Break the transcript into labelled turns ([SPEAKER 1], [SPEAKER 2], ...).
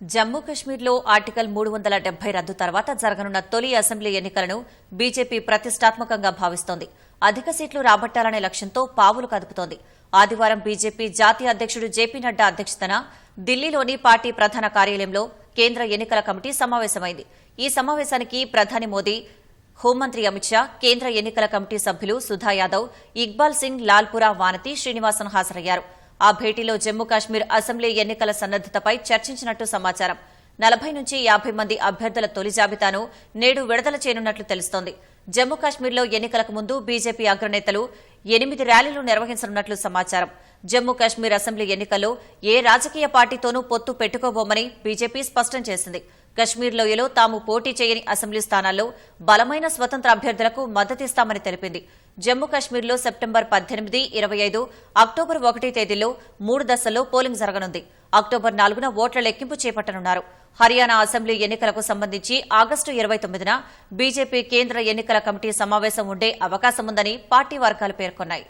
[SPEAKER 1] జమ్మూ కశ్మీర్లో ఆర్టికల్ మూడు వందల డెబ్బై రద్దు తర్వాత జరగనున్న తొలి అసెంబ్లీ ఎన్నికలను బీజేపీ ప్రతిష్టాత్మకంగా భావిస్తోంది. అధిక సీట్లు రాబట్టాలనే లక్ష్యంతో పావులు కదుపుతోంది. ఆదివారం బీజేపీ జాతీయ అధ్యక్షుడు జేపీ నడ్డా అధ్యక్షతన ఢిల్లీలోని పార్టీ ప్రధాన కార్యాలయంలో కేంద్ర ఎన్నికల కమిటీ సమావేశమైంది. ఈ సమావేశానికి ప్రధాని మోదీ హోంమంత్రి అమిత్ షా కేంద్ర ఎన్నికల కమిటీ సభ్యులు సుధా యాదవ్ ఇక్బాల్ సింగ్ లాల్పురా వానతి శ్రీనివాసన్ హాజరయ్యారు. ఆ భేటీలో జమ్మూ కాశ్మీర్ అసెంబ్లీ ఎన్నికల సన్నద్దతపై చర్చించినట్టు సమాచారం. నలభై నుంచి యాభై మంది అభ్యర్థుల తొలి జాబితాను నేడు విడుదల చేయనున్నట్లు తెలుస్తోంది. జమ్మూ కాశ్మీర్లో ఎన్నికలకు ముందు బీజేపీ అగ్రనేతలు ఎనిమిది ర్యాలీలు నిర్వహించనున్నట్లు సమాచారం. జమ్మూ కాశ్మీర్ అసెంబ్లీ ఎన్నికల్లో ఏ రాజకీయ పార్టీతోనూ పొత్తు పెట్టుకోబోమని బీజేపీ స్పష్టం చేసింది. కశ్మీర్ లోయలో తాము పోటీ చేయని అసెంబ్లీ స్థానాల్లో బలమైన స్వతంత్ర అభ్యర్థులకు మద్దతిస్తామని తెలిపింది. జమ్మూ కశ్మీర్లో సెప్టెంబర్ పద్దెనిమిది ఇరవై ఐదు అక్టోబర్ ఒకటి తేదీల్లో మూడు దశల్లో పోలింగ్ జరగనుంది. అక్టోబర్ నాలుగున ఓట్ల లెక్కింపు చేపట్టనున్నారు. హర్యానా అసెంబ్లీ ఎన్నికలకు సంబంధించి ఆగస్టు ఇరవై తొమ్మిదిన బీజేపీ కేంద్ర ఎన్నికల కమిటీ సమావేశం ఉండే అవకాశముందని పార్టీ వర్గాలు పేర్కొన్నాయి.